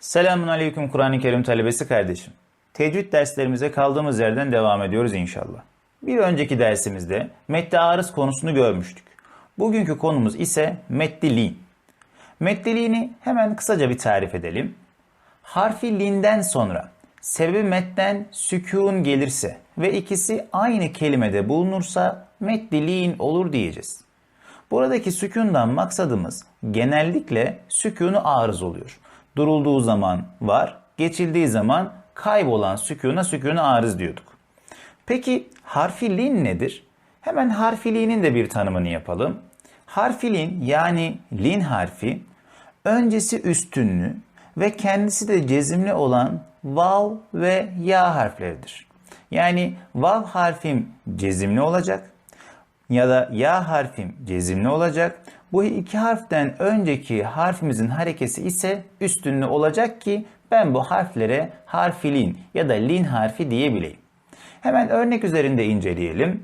Selamun Aleyküm Kur'an-ı Kerim talebesi kardeşim. Tecvid derslerimize kaldığımız yerden devam ediyoruz inşallah. Bir önceki dersimizde medde arız konusunu görmüştük. Bugünkü konumuz ise meddi lin. Meddi lini hemen kısaca bir tarif edelim. Harfi linden sonra sebebi metten sükun gelirse ve ikisi aynı kelimede bulunursa meddi lin olur diyeceğiz. Buradaki sükundan maksadımız genellikle sükunu arız oluyor. Durulduğu zaman var, geçildiği zaman kaybolan sükuna sükunu arız diyorduk. Peki harfi lin nedir? Hemen harfi linin de bir tanımını yapalım. Harfi lin yani lin harfi öncesi üstünlü ve kendisi de cezimli olan vav ve ya harfleridir. Yani vav harfim cezimli olacak ya da ya harfim cezimli olacak. Bu iki harften önceki harfimizin harekesi ise üstünlü olacak ki ben bu harflere harfi lin ya da lin harfi diyebileyim. Hemen örnek üzerinde inceleyelim.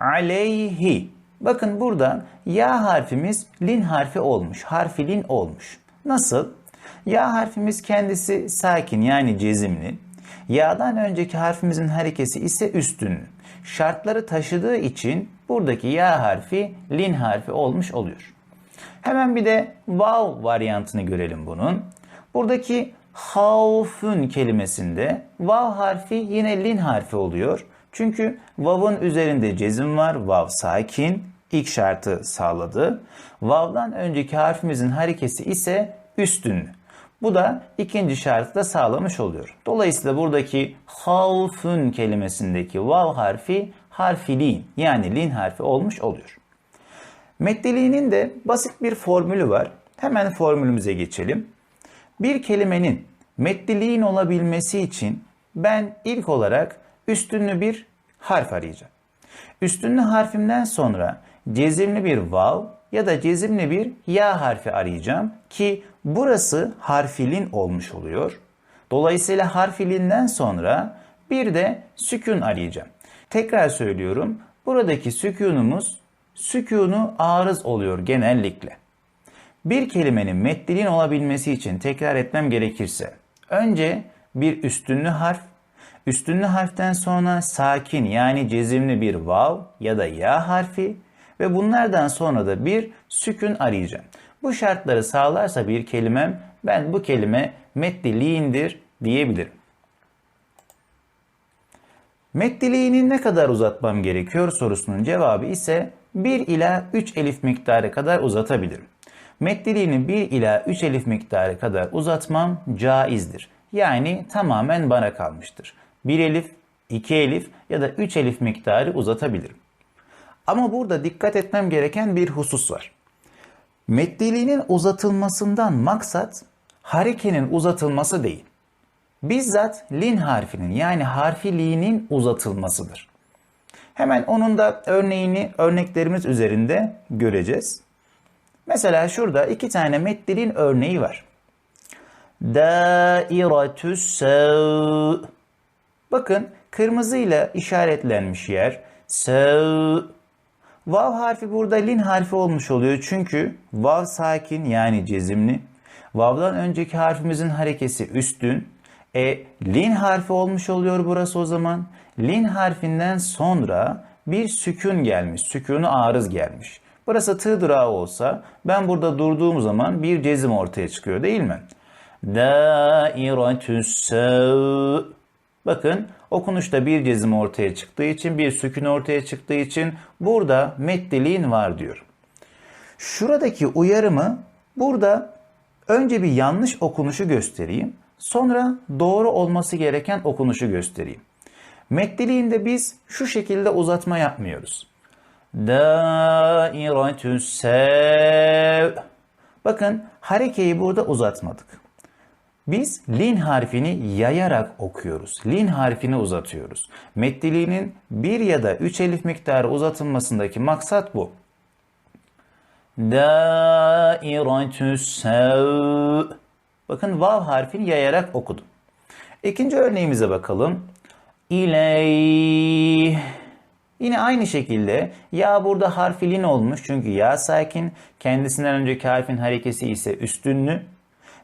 Aleyhi. Bakın burada ya harfimiz lin harfi olmuş. Harfi lin olmuş. Nasıl? Ya harfimiz kendisi sakin yani cezimli. Ya'dan önceki harfimizin harekesi ise üstünlü. Şartları taşıdığı için buradaki ya harfi lin harfi olmuş oluyor. Hemen bir de vav varyantını görelim bunun. Buradaki havfün kelimesinde vav harfi yine lin harfi oluyor. Çünkü vav'ın üzerinde cezim var. Vav sakin. ilk şartı sağladı. Vav'dan önceki harfimizin harekesi ise üstünlü. Bu da ikinci şartı da sağlamış oluyor. Dolayısıyla buradaki havfün kelimesindeki vav harfi harfi lin yani lin harfi olmuş oluyor. Meddiliğinin de basit bir formülü var. Hemen formülümüze geçelim. Bir kelimenin meddiliğin olabilmesi için ben ilk olarak üstünlü bir harf arayacağım. Üstünlü harfimden sonra cezimli bir vav ya da cezimli bir ya harfi arayacağım ki burası harfilin olmuş oluyor. Dolayısıyla harfilinden sonra bir de sükun arayacağım. Tekrar söylüyorum. Buradaki sükunumuz sükunu arız oluyor genellikle. Bir kelimenin meddilin olabilmesi için tekrar etmem gerekirse önce bir üstünlü harf, üstünlü harften sonra sakin yani cezimli bir vav ya da ya harfi ve bunlardan sonra da bir sükun arayacağım. Bu şartları sağlarsa bir kelimem ben bu kelime meddiliğindir diyebilirim. Meddiliğini ne kadar uzatmam gerekiyor sorusunun cevabı ise 1 ila 3 elif miktarı kadar uzatabilirim. Meddiliğini 1 ila 3 elif miktarı kadar uzatmam caizdir. Yani tamamen bana kalmıştır. 1 elif, 2 elif ya da 3 elif miktarı uzatabilirim. Ama burada dikkat etmem gereken bir husus var. Meddiliğinin uzatılmasından maksat harekenin uzatılması değil. Bizzat lin harfinin yani harfiliğinin uzatılmasıdır. Hemen onun da örneğini örneklerimiz üzerinde göreceğiz. Mesela şurada iki tane meddilin örneği var. Dairetüs sev. Bakın kırmızıyla işaretlenmiş yer. Sev. Vav harfi burada lin harfi olmuş oluyor. Çünkü vav sakin yani cezimli. Vav'dan önceki harfimizin harekesi üstün. E lin harfi olmuş oluyor burası o zaman. Lin harfinden sonra bir sükun gelmiş. Sükunu arız gelmiş. Burası tığ durağı olsa ben burada durduğum zaman bir cezim ortaya çıkıyor değil mi? Dairetüs Bakın okunuşta bir cezim ortaya çıktığı için bir sükun ortaya çıktığı için burada meddiliğin var diyor. Şuradaki uyarımı burada önce bir yanlış okunuşu göstereyim. Sonra doğru olması gereken okunuşu göstereyim. Meddiliğinde biz şu şekilde uzatma yapmıyoruz. Dairetüs sev. Bakın harekeyi burada uzatmadık. Biz lin harfini yayarak okuyoruz. Lin harfini uzatıyoruz. Meddiliğinin bir ya da üç elif miktarı uzatılmasındaki maksat bu. Dairetüs sev. Bakın vav harfini yayarak okudum. İkinci örneğimize bakalım. İley. Yine aynı şekilde ya burada harfilin olmuş çünkü ya sakin kendisinden önceki harfin harekesi ise üstünlü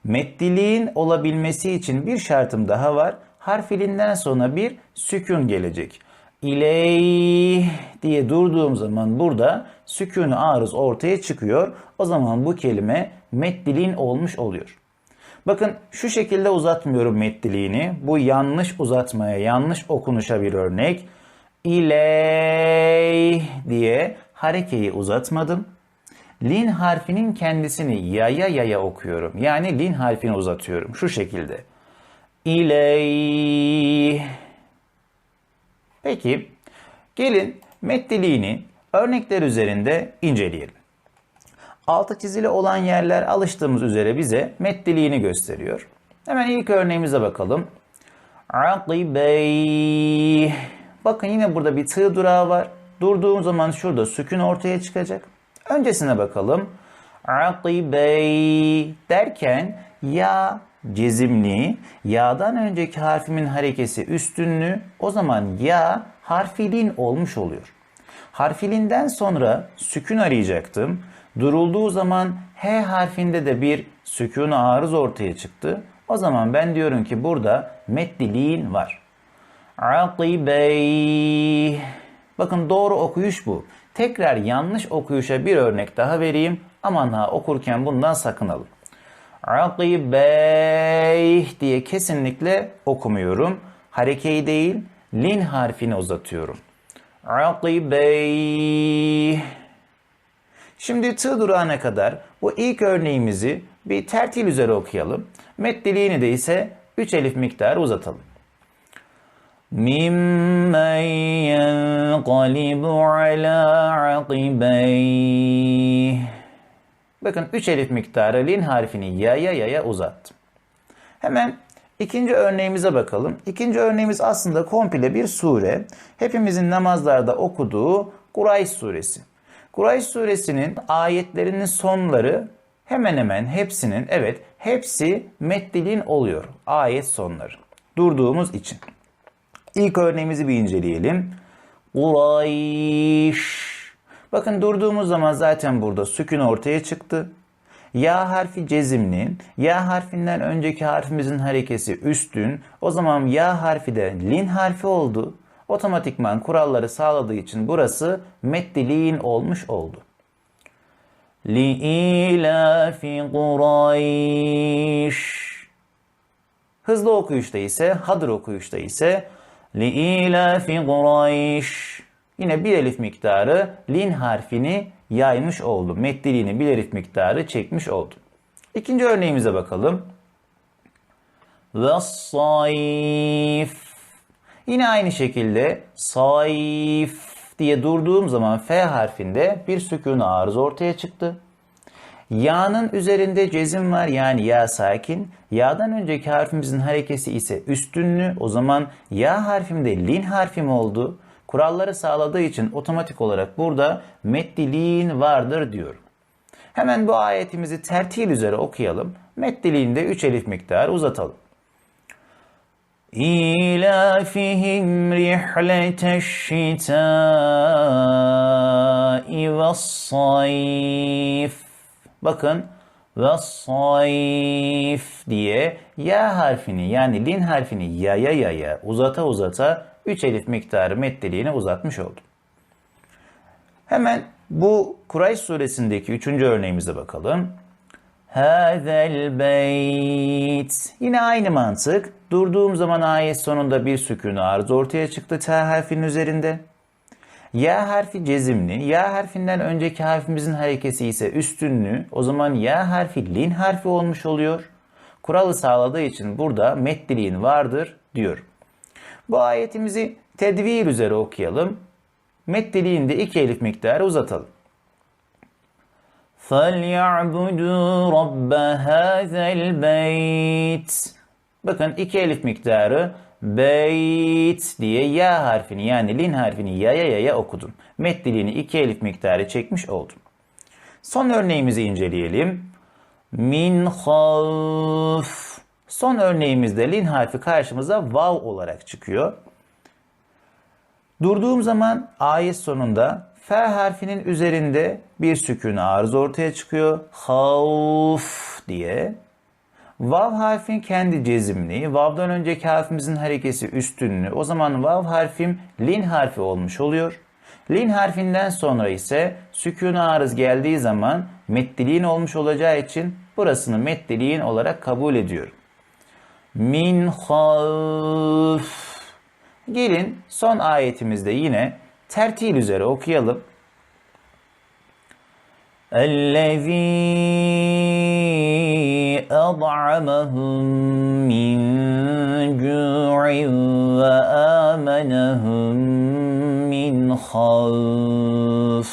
Meddiliğin olabilmesi için bir şartım daha var. Harfilinden sonra bir sükun gelecek. İley diye durduğum zaman burada sükun-u arız ortaya çıkıyor. O zaman bu kelime meddiliğin olmuş oluyor. Bakın şu şekilde uzatmıyorum meddiliğini. Bu yanlış uzatmaya, yanlış okunuşa bir örnek. İley diye harekeyi uzatmadım. Lin harfinin kendisini yaya yaya okuyorum. Yani lin harfini uzatıyorum. Şu şekilde. İley. Peki gelin meddiliğini örnekler üzerinde inceleyelim. Altı çizili olan yerler alıştığımız üzere bize meddiliğini gösteriyor. Hemen ilk örneğimize bakalım. Akibey. Bakın yine burada bir tığ durağı var. Durduğum zaman şurada sükun ortaya çıkacak. Öncesine bakalım. Akibey derken ya cezimli, ya'dan önceki harfimin harekesi üstünlü, o zaman ya harfilin olmuş oluyor. Harfilinden sonra sükun arayacaktım. Durulduğu zaman H harfinde de bir sükun arız ortaya çıktı. O zaman ben diyorum ki burada meddiliğin var. Akibey. Bakın doğru okuyuş bu. Tekrar yanlış okuyuşa bir örnek daha vereyim. Aman ha okurken bundan sakınalım. Akibey diye kesinlikle okumuyorum. Harekeyi değil, lin harfini uzatıyorum. Akibey. Şimdi tığ durağına kadar bu ilk örneğimizi bir tertil üzere okuyalım. Meddiliğini de ise 3 elif miktarı uzatalım. ممن ينقلب على عقبيه Bakın 3 elif miktarı lin harfini yaya yaya uzattım. Hemen ikinci örneğimize bakalım. İkinci örneğimiz aslında komple bir sure. Hepimizin namazlarda okuduğu Kurayş suresi. Kurayş suresinin ayetlerinin sonları hemen hemen hepsinin evet hepsi meddilin oluyor. Ayet sonları. Durduğumuz için. İlk örneğimizi bir inceleyelim. Kurayş. Bakın durduğumuz zaman zaten burada sükun ortaya çıktı. Ya harfi cezimli. Ya harfinden önceki harfimizin harekesi üstün. O zaman ya harfi de lin harfi oldu. Otomatikman kuralları sağladığı için burası meddiliğin olmuş oldu. Li ilafi Kurayş. Hızlı okuyuşta ise, hadır okuyuşta ise li ilafi Kurayş. Yine bir elif miktarı lin harfini yaymış oldu. Meddiliğini bir elif miktarı çekmiş oldu. İkinci örneğimize bakalım. Ve sayf. Yine aynı şekilde sayf diye durduğum zaman F harfinde bir sükun arız ortaya çıktı. Ya'nın üzerinde cezim var yani ya sakin. Ya'dan önceki harfimizin harekesi ise üstünlü. O zaman ya harfimde lin harfim oldu. Kuralları sağladığı için otomatik olarak burada metni vardır diyorum. Hemen bu ayetimizi tertil üzere okuyalım. Meddiliğinde 3 elif miktarı uzatalım. İlafihim rihleteşşitâi ve sayf Bakın ve sayf diye ya harfini yani lin harfini yaya yaya uzata uzata 3 elif miktarı meddiliğini uzatmış oldum. Hemen bu Kureyş suresindeki 3. örneğimize bakalım. Hazel beyt. Yine aynı mantık. Durduğum zaman ayet sonunda bir sükun arz ortaya çıktı T harfinin üzerinde. Ya harfi cezimli. Ya harfinden önceki harfimizin harekesi ise üstünlü. O zaman ya harfi lin harfi olmuş oluyor. Kuralı sağladığı için burada meddiliğin vardır diyor. Bu ayetimizi tedvir üzere okuyalım. Meddiliğinde iki elif miktarı uzatalım. فَلْيَعْبُدُوا رَبَّ هَذَا الْبَيْتِ Bakın iki elif miktarı beyt diye ya harfini yani lin harfini yaya yaya okudum. Meddiliğini iki elif miktarı çekmiş oldum. Son örneğimizi inceleyelim. Min havf. Son örneğimizde lin harfi karşımıza vav olarak çıkıyor. Durduğum zaman ayet sonunda F harfinin üzerinde bir sükun arız ortaya çıkıyor. Havf diye. Vav harfin kendi cezimliği, vav'dan önceki harfimizin harekesi üstünlüğü. O zaman vav harfim lin harfi olmuş oluyor. Lin harfinden sonra ise sükun arız geldiği zaman meddiliğin olmuş olacağı için burasını meddiliğin olarak kabul ediyorum. Min haf. Gelin son ayetimizde yine tertil üzere okuyalım. Ellezî أطعمهم من جوع وآمنهم min havf.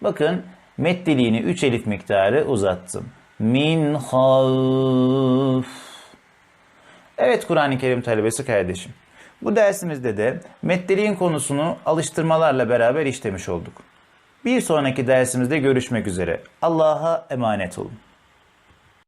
Bakın meddiliğini 3 elif miktarı uzattım. Min havf. Evet Kur'an-ı Kerim talebesi kardeşim. Bu dersimizde de meddiliğin konusunu alıştırmalarla beraber işlemiş olduk. Bir sonraki dersimizde görüşmek üzere. Allah'a emanet olun.